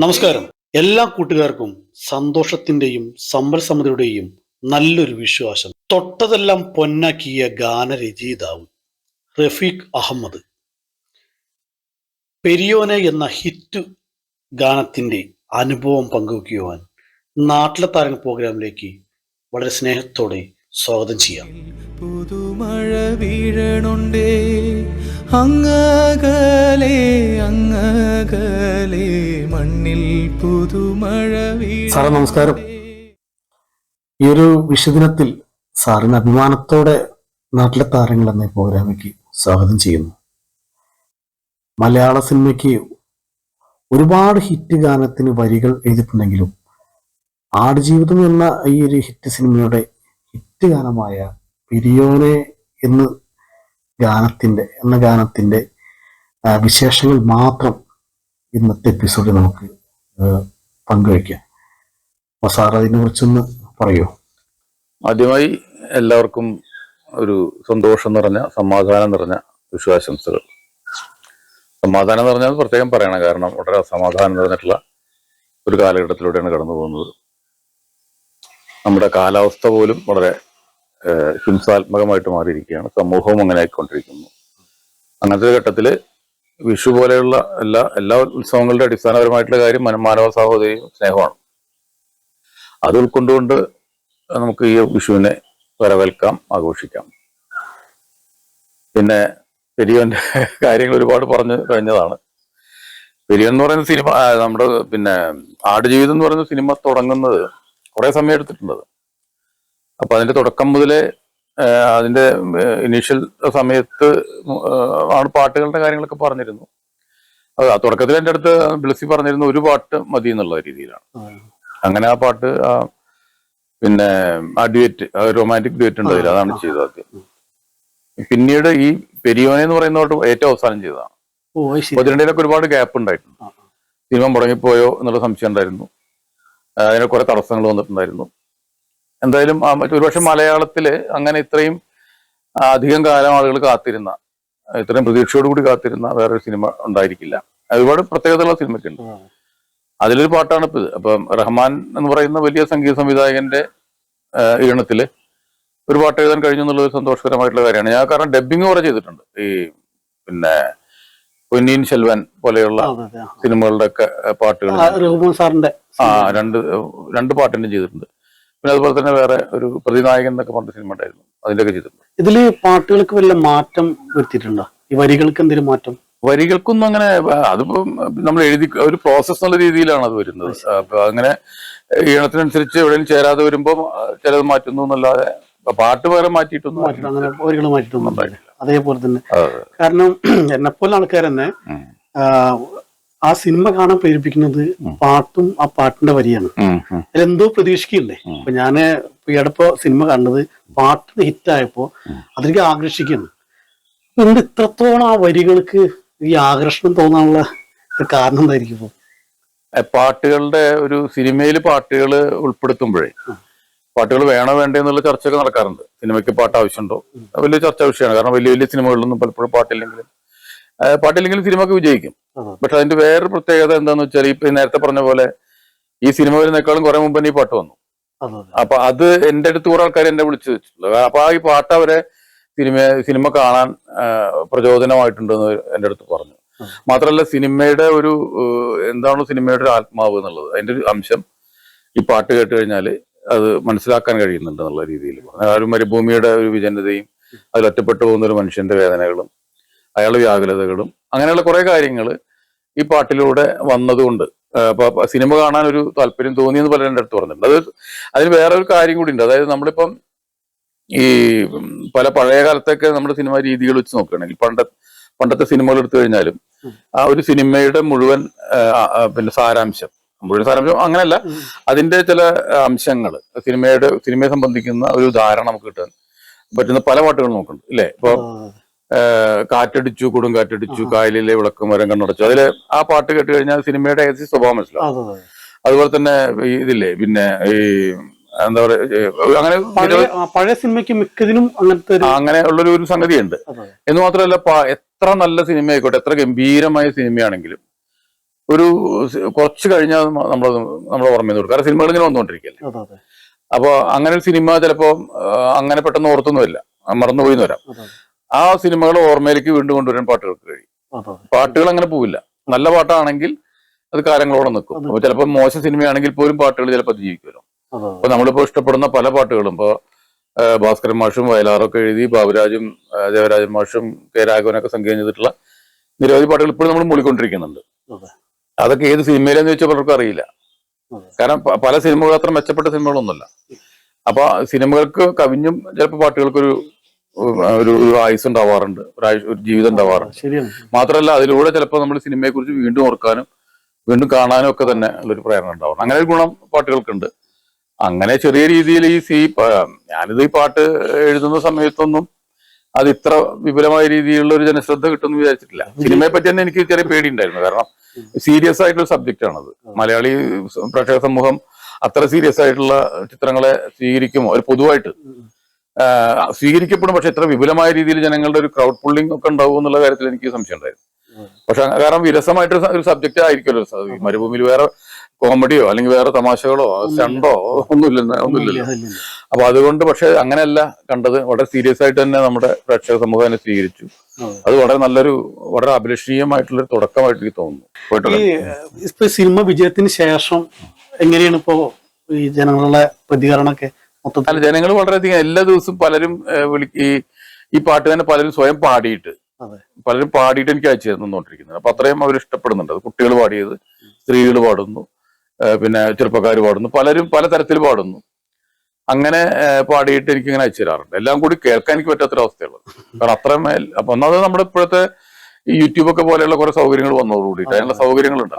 നമസ്കാരം. എല്ലാ കൂട്ടുകാർക്കും സന്തോഷത്തിന്റെയും സമ്പൽസമ്മതിയുടെയും നല്ലൊരു വിശ്വാസം. തൊട്ടതെല്ലാം പൊന്നാക്കിയ ഗാനരചയിതാവ് റഫീഖ് അഹമ്മദ്. പെരിയോനെ എന്ന ഹിറ്റ് ഗാനത്തിന്റെ അനുഭവം പങ്കുവയ്ക്കുവാൻ നാട്ടിലെ താരങ്ങൾ പ്രോഗ്രാമിലേക്ക് വളരെ സ്നേഹത്തോടെ സ്വാഗതം ചെയ്യാം. പുതുമഴ വീഴണുണ്ടേ അങ്ങകലെ അങ്ങകലെ മണ്ണിൽ പുതുമഴ സാറേ നമസ്കാരം. ഈ ഒരു വിഷുദിനത്തിൽ സാറിന് അഭിമാനത്തോടെ നാട്ടിലെ താരങ്ങൾ എന്ന പ്രോഗ്രാമിക്ക് സ്വാഗതം ചെയ്യുന്നു. മലയാള സിനിമയ്ക്ക് ഒരുപാട് ഹിറ്റ് ഗാനത്തിന് വരികൾ എഴുതിയിട്ടുണ്ടെങ്കിലും ആടുജീവിതം എന്ന ഈ ഒരു ഹിറ്റ് സിനിമയുടെ ഹിറ്റ് ഗാനമായ പിരിയോനെ എന്ന് ഗാനത്തിന്റെ എന്ന ഗാനത്തിന്റെ വിശേഷങ്ങൾ മാത്രം ഇന്നത്തെ എപ്പിസോഡിൽ നമുക്ക് പങ്കുവയ്ക്കാം. അപ്പൊ സാർ അതിനെ കുറിച്ചൊന്ന് പറയൂ? ആദ്യമായി എല്ലാവർക്കും ഒരു സന്തോഷം നിറഞ്ഞ സമാധാനം നിറഞ്ഞ വിശ്വാസംസകൾ സമാധാനം എന്ന് പ്രത്യേകം പറയണം. കാരണം വളരെ അസമാധാനം നിറഞ്ഞിട്ടുള്ള ഒരു കാലഘട്ടത്തിലൂടെയാണ് കടന്നു പോകുന്നത് നമ്മുടെ കാലാവസ്ഥ പോലും വളരെ ഹിംസാത്മകമായിട്ട് മാറിയിരിക്കുകയാണ്. സമൂഹവും അങ്ങനെ ആയിക്കൊണ്ടിരിക്കുന്നു. അങ്ങനത്തെ ഒരു ഘട്ടത്തിൽ വിഷു പോലെയുള്ള എല്ലാ എല്ലാ ഉത്സവങ്ങളുടെ അടിസ്ഥാനപരമായിട്ടുള്ള കാര്യം മന- മാനവ സഹോദരിയും സ്നേഹമാണ്. അത് ഉൾക്കൊണ്ടുകൊണ്ട് നമുക്ക് ഈ വിഷുവിനെ വരവേൽക്കാം ആഘോഷിക്കാം. പിന്നെ പെരിയോന്റെ കാര്യങ്ങൾ ഒരുപാട് പറഞ്ഞു കഴിഞ്ഞതാണ്. പെരിയോ എന്ന് പറയുന്ന സിനിമ നമ്മുടെ പിന്നെ ആടുജീവിതം എന്ന് പറയുന്ന സിനിമ തുടങ്ങുന്നത് കുറെ സമയം എടുത്തിട്ടുണ്ട് അത്. അപ്പൊ അതിന്റെ തുടക്കം മുതലേ അതിന്റെ ഇനീഷ്യൽ സമയത്ത് ആണ് പാട്ടുകളുടെ കാര്യങ്ങളൊക്കെ പറഞ്ഞിരുന്നു. അത് ആ തുടക്കത്തിൽ എന്റെ അടുത്ത് ബ്ലസ്സി പറഞ്ഞിരുന്നു ഒരു പാട്ട് മതി എന്നുള്ള രീതിയിലാണ്. അങ്ങനെ ആ പാട്ട് ആ പിന്നെ ആ ഡ്യുവറ്റ് റൊമാന്റിക് ഡ്യുവറ്റ് ഉണ്ടായില്ല അതാണ് ചെയ്തത് ആദ്യം. പിന്നീട് ഈ പെരിയോനെ എന്ന് പറയുന്ന പാട്ട് ഏറ്റവും അവസാനം ചെയ്തതാണ്. ഇതിനിടയിലൊക്കെ ഒരുപാട് ഗ്യാപ്പ് ഉണ്ടായിട്ടുണ്ട്. സിനിമ മുടങ്ങിപ്പോയോ എന്നുള്ള സംശയം ഉണ്ടായിരുന്നു. അതിന് കുറെ തടസ്സങ്ങൾ വന്നിട്ടുണ്ടായിരുന്നു. എന്തായാലും ഒരുപക്ഷെ മലയാളത്തിൽ അങ്ങനെ ഇത്രയും അധികം കാലം ആളുകൾ കാത്തിരുന്ന ഇത്രയും പ്രതീക്ഷയോടുകൂടി കാത്തിരുന്ന വേറൊരു സിനിമ ഉണ്ടായിരിക്കില്ല. ഒരുപാട് പ്രത്യേകതയുള്ള സിനിമയ്ക്കുണ്ട് ഉണ്ട് അതിലൊരു പാട്ടാണ് ഇപ്പൊ ഇത്. അപ്പം റഹ്മാൻ എന്ന് പറയുന്ന വലിയ സംഗീത സംവിധായകന്റെ ഈണത്തിൽ ഈണത്തിൽ ഒരു പാട്ട് എഴുതാൻ കഴിഞ്ഞു എന്നുള്ളത് സന്തോഷകരമായിട്ടുള്ള കാര്യമാണ്. ഞാൻ കാരണം ഡബിങ് കുറെ ചെയ്തിട്ടുണ്ട്. ഈ പിന്നെ പൊന്നീൻ ശെൽവൻ പോലെയുള്ള. സിനിമകളുടെ ഒക്കെ പാട്ടുകൾ. ആ രണ്ട് രണ്ട് പാട്ടിനും ചെയ്തിട്ടുണ്ട്. പിന്നെ അതുപോലെ തന്നെ വേറെ ഒരു പ്രതിനായകൻ എന്നൊക്കെ പറഞ്ഞ സിനിമ ഉണ്ടായിരുന്നു. അതിന്റെയൊക്കെ ചെയ്തിട്ടുണ്ട് ഇതിൽ പാട്ടുകൾക്ക് വല്ല മാറ്റം വരുത്തിയിട്ടുണ്ടോ? ഈ വരികൾക്ക് എന്തെങ്കിലും മാറ്റം? വരികൾക്കൊന്നും അങ്ങനെ അതിപ്പം നമ്മൾ എഴുതി ഒരു പ്രോസസ് എന്നുള്ള രീതിയിലാണ് അത് വരുന്നത്. അപ്പൊ അങ്ങനെ ഈണത്തിനനുസരിച്ച് എവിടെയും ചേരാതെ വരുമ്പോൾ ചിലത് മാറ്റുന്നു എന്നല്ലാതെ പാട്ട് വേറെ മാറ്റിയിട്ടൊന്നും അങ്ങനെ വരികൾ മാറ്റിയിട്ടൊന്നും അതേപോലെ തന്നെ കാരണം എന്നെപ്പോലെ ആൾക്കാർ തന്നെ. ആ, സിനിമ കാണാൻ പ്രേരിപ്പിക്കുന്നത് പാട്ടും ആ പാട്ടിന്റെ വരിയാണ്. അതിലെന്തോ പ്രതീക്ഷിക്കില്ലേ അപ്പൊ ഞാൻ ഈയടപ്പോ സിനിമ കണ്ടത് പാട്ടിന് ഹിറ്റായപ്പോ അതിലേക്ക് ആകർഷിക്കുന്നു എന്ത് ഇത്രത്തോളം ആ വരികൾക്ക് ഈ ആകർഷണം തോന്നാനുള്ള കാരണം എന്തായിരിക്കും ഇപ്പൊ? പാട്ടുകളുടെ ഒരു സിനിമയിൽ പാട്ടുകൾ ഉൾപ്പെടുത്തുമ്പോഴേ പാട്ടുകൾ വേണോ വേണ്ടേ എന്നുള്ള ചർച്ചയൊക്കെ നടക്കാറുണ്ട്. സിനിമയ്ക്ക് പാട്ട് ആവശ്യമുണ്ടോ? വലിയ ചർച്ചാ വിഷയമാണ്. കാരണം വലിയ വലിയ സിനിമകളിലൊന്നും പലപ്പോഴും പാട്ടില്ലെങ്കിലും പാട്ടില്ലെങ്കിലും സിനിമക്ക് വിജയിക്കും. പക്ഷെ അതിന്റെ വേറൊരു പ്രത്യേകത എന്താന്ന് വെച്ചാൽ ഇപ്പൊ നേരത്തെ പറഞ്ഞ പോലെ ഈ സിനിമ വരുന്നേക്കാളും കുറെ മുമ്പ് തന്നെ ഈ പാട്ട് വന്നു. അപ്പൊ അത് എന്റെ അടുത്ത് കുറെ ആൾക്കാർ എന്നെ വിളിച്ചു വെച്ചിട്ടുള്ളത് അപ്പൊ ആ ഈ പാട്ട് അവരെ സിനിമ സിനിമ കാണാൻ പ്രചോദനമായിട്ടുണ്ടെന്ന് എന്റെ അടുത്ത് പറഞ്ഞു. മാത്രല്ല മാത്രമല്ല സിനിമയുടെ ഒരു എന്താണ് സിനിമയുടെ ഒരു ആത്മാവ് എന്നുള്ളത്. അതിന്റെ ഒരു അംശം ഈ പാട്ട് കേട്ട് കഴിഞ്ഞാൽ അത് മനസ്സിലാക്കാൻ കഴിയുന്നുണ്ട് എന്നുള്ള രീതിയിൽ. ആ ഒരു മരുഭൂമിയുടെ ഒരു വിജനതയും അതിൽ ഒറ്റപ്പെട്ടു പോകുന്ന ഒരു മനുഷ്യന്റെ വേദനകളും അയാളുടെ വ്യാകുലതകളും അങ്ങനെയുള്ള കുറെ കാര്യങ്ങൾ ഈ പാട്ടിലൂടെ വന്നതുകൊണ്ട് സിനിമ കാണാൻ ഒരു താല്പര്യം തോന്നിയെന്ന് പലരും എന്റെ അടുത്ത് പറഞ്ഞിട്ടുണ്ട്. അത് അതിന് വേറെ ഒരു കാര്യം കൂടി ഉണ്ട് അതായത് നമ്മളിപ്പം ഈ പല പഴയ കാലത്തൊക്കെ നമ്മുടെ സിനിമ രീതികൾ വെച്ച് നോക്കുകയാണെങ്കിൽ പണ്ട പണ്ടത്തെ സിനിമകൾ എടുത്തു കഴിഞ്ഞാലും ആ ഒരു സിനിമയുടെ മുഴുവൻ പിന്നെ സാരാംശം മുഴുവൻ സാരാംശം അങ്ങനെയല്ല അതിന്റെ ചില അംശങ്ങൾ സിനിമയുടെ സിനിമയെ സംബന്ധിക്കുന്ന ഒരു ധാരണ നമുക്ക് കിട്ടാൻ പറ്റുന്ന പല പാട്ടുകൾ നോക്കുന്നുണ്ട് ഇല്ലേ? ഇപ്പൊ കാറ്റടിച്ചു കൊടുങ്കാറ്റടിച്ചു കായലിലെ വിളക്കും മരം കണ്ണടച്ചു അതിൽ ആ പാട്ട് കേട്ട് കഴിഞ്ഞാൽ സിനിമയുടെ ഏകദേശം സ്വഭാവം മനസ്സിലാവും. അതെ അതെ അതുപോലെ തന്നെ ഇതില്ലേ പിന്നെ ഈ എന്താ പറയുക അങ്ങനെ പഴയ സിനിമയ്ക്ക് മിക്കതിനും അങ്ങനത്തെ അങ്ങനെ ഉള്ളൊരു ഒരു സംഗതിയുണ്ട്. ഉണ്ട് എന്ന് മാത്രമല്ല എത്ര നല്ല സിനിമ ആയിക്കോട്ടെ എത്ര ഗംഭീരമായ സിനിമയാണെങ്കിലും ഒരു കുറച്ച് കഴിഞ്ഞാൽ നമ്മൾ നമ്മളെ ഓർമ്മ കൊടുക്കും. കാരണം സിനിമകൾ ഇങ്ങനെ വന്നുകൊണ്ടിരിക്കല്ലേ അപ്പോൾ അങ്ങനെ ഒരു സിനിമ ചിലപ്പോൾ അങ്ങനെ പെട്ടെന്ന് ഓർത്തൊന്നുമില്ല. മറന്നുപോയി എന്ന് വരാം. ആ സിനിമകൾ ഓർമ്മയിലേക്ക് വീണ്ടും കൊണ്ടുവരാൻ പാട്ടുകൾക്ക് കഴിയും. പാട്ടുകൾ അങ്ങനെ പോവില്ല. നല്ല പാട്ടാണെങ്കിൽ അത് കാലങ്ങളോടെ നിൽക്കും. അപ്പൊ ചിലപ്പോൾ മോശം സിനിമയാണെങ്കിൽ പോലും പാട്ടുകൾ ചിലപ്പോൾ ജീവിക്കുമല്ലോ അപ്പൊ നമ്മളിപ്പോ ഇഷ്ടപ്പെടുന്ന പല പാട്ടുകളും ഇപ്പൊ ഭാസ്കരൻ മാഷും വയലാറൊക്കെ എഴുതി ബാബുരാജും ദേവരാജൻ മാഷും കെ രാഘവനൊക്കെ സംഗീതം ചെയ്തിട്ടുള്ള നിരവധി പാട്ടുകൾ ഇപ്പോഴും നമ്മൾ മൂളിക്കൊണ്ടിരിക്കുന്നുണ്ട്. അതൊക്കെ ഏത് സിനിമയിലെന്ന് ചോദിച്ചാൽ പലർക്കും അറിയില്ല. കാരണം പല സിനിമകൾ അത്ര മെച്ചപ്പെട്ട സിനിമകളൊന്നുമല്ല. അപ്പൊ സിനിമകൾക്ക് കവിഞ്ഞും ചിലപ്പോൾ പാട്ടുകൾക്കൊരു ഒരു ഒരു ആയുസ് ഉണ്ടാവാറുണ്ട്. ഒരു ഒരു ജീവിതം ഉണ്ടാവാറുണ്ട്. ശരിയാണ്. മാത്രമല്ല അതിലൂടെ ചിലപ്പോൾ നമ്മൾ സിനിമയെ കുറിച്ച് വീണ്ടും ഓർക്കാനും വീണ്ടും കാണാനും ഒക്കെ തന്നെ ഉള്ളൊരു പ്രേരണ ഉണ്ടാവും അങ്ങനെ ഒരു ഗുണം പാട്ടുകൾക്കുണ്ട്. അങ്ങനെ ചെറിയ രീതിയിൽ ഈ സി ഞാനിത് ഈ പാട്ട് എഴുതുന്ന സമയത്തൊന്നും അത് ഇത്ര വിപുലമായ രീതിയിലുള്ള ഒരു ജനശ്രദ്ധ കിട്ടുമെന്ന് വിചാരിച്ചിട്ടില്ല. സിനിമയെ പറ്റി തന്നെ എനിക്ക് ചെറിയ പേടി ഉണ്ടായിരുന്നു കാരണം സീരിയസ് ആയിട്ടുള്ള സബ്ജക്റ്റ് ആണത്. മലയാളി പ്രേക്ഷക സമൂഹം അത്ര സീരിയസ് ആയിട്ടുള്ള ചിത്രങ്ങളെ സ്വീകരിക്കുമോ? ഒരു പൊതുവായിട്ട്. സ്വീകരിക്കപ്പെടും. പക്ഷെ ഇത്ര വിപുലമായ രീതിയിൽ ജനങ്ങളുടെ ഒരു ക്രൗഡ് പുള്ളിംഗ് ഒക്കെ ഉണ്ടാവും എന്നുള്ള കാര്യത്തിൽ എനിക്ക് സംശയം ഉണ്ടായിരുന്നു പക്ഷെ കാരണം വിരസമായിട്ട് ഒരു സബ്ജക്റ്റ് ആയിരിക്കുമല്ലോ. മരുഭൂമിയിൽ വേറെ കോമഡിയോ അല്ലെങ്കിൽ വേറെ തമാശകളോ സ്റ്റണ്ടോ ഒന്നുമില്ല ഒന്നുമില്ലല്ലോ. അപ്പൊ അതുകൊണ്ട് പക്ഷെ അങ്ങനെയല്ല കണ്ടത്. വളരെ സീരിയസ് ആയിട്ട് തന്നെ നമ്മുടെ പ്രേക്ഷക സമൂഹം തന്നെ സ്വീകരിച്ചു. അത്. വളരെ നല്ലൊരു വളരെ അഭിലഷണീയമായിട്ടുള്ള ഒരു തുടക്കമായിട്ട് എനിക്ക് തോന്നുന്നു. സിനിമ വിജയത്തിന് ശേഷം എങ്ങനെയാണ് ഇപ്പോ ഈ ജനങ്ങളുടെ പ്രതികരണമൊക്കെ അല്ല ജനങ്ങൾ വളരെയധികം എല്ലാ ദിവസവും പലരും വിളി ഈ ഈ പാട്ട് തന്നെ പലരും സ്വയം പാടിയിട്ട്. പലരും പാടിയിട്ട് എനിക്ക് അയച്ചു തന്നുകൊണ്ടിരിക്കുന്നത് അപ്പൊ അത്രയും അവർ ഇഷ്ടപ്പെടുന്നുണ്ട്. അത് കുട്ടികൾ പാടിയത് സ്ത്രീകൾ പാടുന്നു പിന്നെ ചെറുപ്പക്കാർ പാടുന്നു പലരും പല തരത്തിൽ പാടുന്നു. അങ്ങനെ പാടിയിട്ട് എനിക്ക് ഇങ്ങനെ അയച്ചു തരാറുണ്ട്. എല്ലാം കൂടി കേൾക്കാൻ എനിക്ക് പറ്റാത്തൊരവസ്ഥയുള്ളത് കാരണം അത്രയും മേൽ അപ്പൊ ഒന്നാമത് നമ്മുടെ ഇപ്പോഴത്തെ ഈ യൂട്യൂബ് ഒക്കെ പോലെയുള്ള കുറെ സൗകര്യങ്ങൾ വന്നതോടുകൂടിയിട്ട് അതിനുള്ള സൗകര്യങ്ങളുണ്ട്.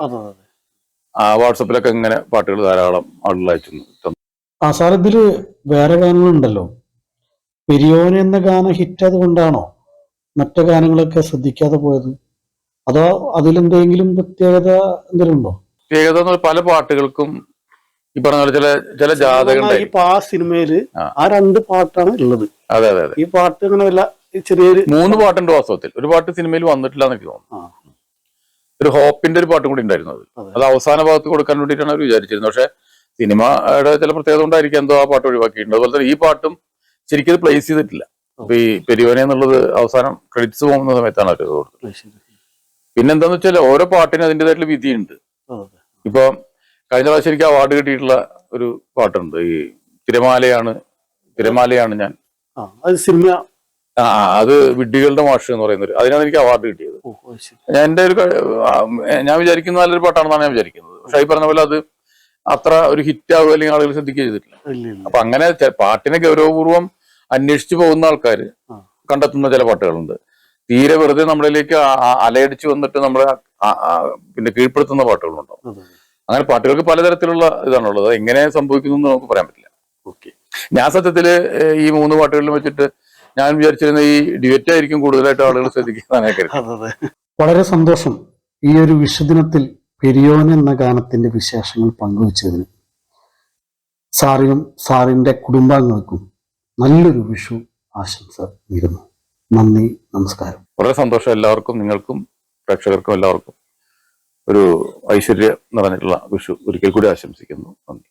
ആ വാട്സപ്പിലൊക്കെ ഇങ്ങനെ പാട്ടുകൾ ധാരാളം ആളുകൾ അയച്ചു ആ സാർ ഇതിൽ വേറെ ഗാനങ്ങളുണ്ടല്ലോ. പെരിയോൻ എന്ന ഗാനം ഹിറ്റ് അതുകൊണ്ടാണോ മറ്റു ഗാനങ്ങളൊക്കെ ശ്രദ്ധിക്കാതെ പോയത്? അതോ അതിലെന്തെങ്കിലും പ്രത്യേകത എന്തെങ്കിലും ഉണ്ടോ പ്രത്യേകത എന്ന് പല പാട്ടുകൾക്കും ഈ പറഞ്ഞ പോലെ ചില ചില ജാതകളുടെ ഇപ്പൊ ആ സിനിമയിൽ ആ. രണ്ട് പാട്ടാണ് ഉള്ളത്. അതെ അതെ അതെ. ഈ പാട്ട് അങ്ങനെ വല്ല ചെറിയൊരു മൂന്ന് പാട്ടുണ്ട് വാസ്തവത്തിൽ. ഒരു പാട്ട് സിനിമയിൽ വന്നിട്ടില്ല എന്നൊക്കെ തോന്നുന്നു. ഒരു ഹോപ്പിന്റെ ഒരു പാട്ടും കൂടി ഉണ്ടായിരുന്നു അത്. അത് അവസാന ഭാഗത്ത് കൊടുക്കാൻ വേണ്ടിയിട്ടാണ് അവർ വിചാരിച്ചിരുന്നത്. പക്ഷെ സിനിമയുടെ ചില പ്രത്യേകത കൊണ്ടായിരിക്കും എന്തോ ആ പാട്ട് ഒഴിവാക്കിയിട്ടുണ്ട്. അതുപോലെ തന്നെ ഈ പാട്ടും ശരിക്കും ഇത് പ്ലേസ് ചെയ്തിട്ടില്ല. അപ്പൊ ഈ പെരുവനെ എന്നുള്ളത് അവസാനം ക്രെഡിറ്റ്സ് പോകുന്ന സമയത്താണ് അവർ കൊടുത്തത്. പിന്നെന്താന്ന് വെച്ചാൽ ഓരോ പാട്ടിനും അതിന്റെതായിട്ടുള്ള വിധിയുണ്ട്. ഇപ്പൊ കഴിഞ്ഞ പ്രാവശ്യം എനിക്ക് അവാർഡ് കിട്ടിയിട്ടുള്ള ഒരു പാട്ടുണ്ട്. ഈ തിരമാലയാണ് തിരമാലയാണ് ഞാൻ. ആ അത് സിനിമ. ആ അത് വിഡ്ഢികളുടെ മാഷ് എന്ന് പറയുന്നത് അതിനാണ് എനിക്ക് അവാർഡ് കിട്ടിയത്. ഞാൻ എന്റെ ഒരു ഞാൻ വിചാരിക്കുന്ന നല്ലൊരു പാട്ടാണെന്നാണ് ഞാൻ വിചാരിക്കുന്നത്. പക്ഷെ ഈ പറഞ്ഞ പോലെ അത് അത്ര ഒരു ഹിറ്റ് ആവുക അല്ലെങ്കിൽ ആളുകൾ ശ്രദ്ധിക്കുക ചെയ്തിട്ടില്ല. അപ്പൊ അങ്ങനെ പാട്ടിനെ ഗൗരവപൂർവം അന്വേഷിച്ചു പോകുന്ന ആൾക്കാർ കണ്ടെത്തുന്ന ചില പാട്ടുകളുണ്ട്. തീരെ വെറുതെ നമ്മളിലേക്ക് അലയടിച്ചു വന്നിട്ട് നമ്മളെ പിന്നെ കീഴ്പ്പെടുത്തുന്ന പാട്ടുകളുണ്ടാവും അതെ. അങ്ങനെ പാട്ടുകൾക്ക് പലതരത്തിലുള്ള ഇതാണുള്ളത്. എങ്ങനെ സംഭവിക്കുന്നു എന്ന് നമുക്ക് പറയാൻ പറ്റില്ല. ഓക്കെ. ഞാൻ സത്യത്തിൽ ഈ മൂന്ന് പാട്ടുകളിലും വെച്ചിട്ട് ഞാൻ വിചാരിച്ചിരുന്ന ഈ ഡ്യുവറ്റ് ആയിരിക്കും കൂടുതലായിട്ട് ആളുകൾ ശ്രദ്ധിക്കുന്നതാണ് അതെ. വളരെ സന്തോഷം ഈ ഒരു വിഷുദിനത്തിൽ പെരിയോൻ എന്ന ഗാനത്തിന്റെ വിശേഷങ്ങൾ പങ്കുവച്ചതിന് സാറിനും സാറിന്റെ കുടുംബാംഗങ്ങൾക്കും നല്ലൊരു വിഷു ആശംസ നേരുന്നു. നന്ദി നമസ്കാരം. വളരെ സന്തോഷം എല്ലാവർക്കും നിങ്ങൾക്കും പ്രേക്ഷകർക്കും എല്ലാവർക്കും. ഒരു ഐശ്വര്യം നിറഞ്ഞിട്ടുള്ള വിഷു ഒരിക്കൽ കൂടി ആശംസിക്കുന്നു. നന്ദി.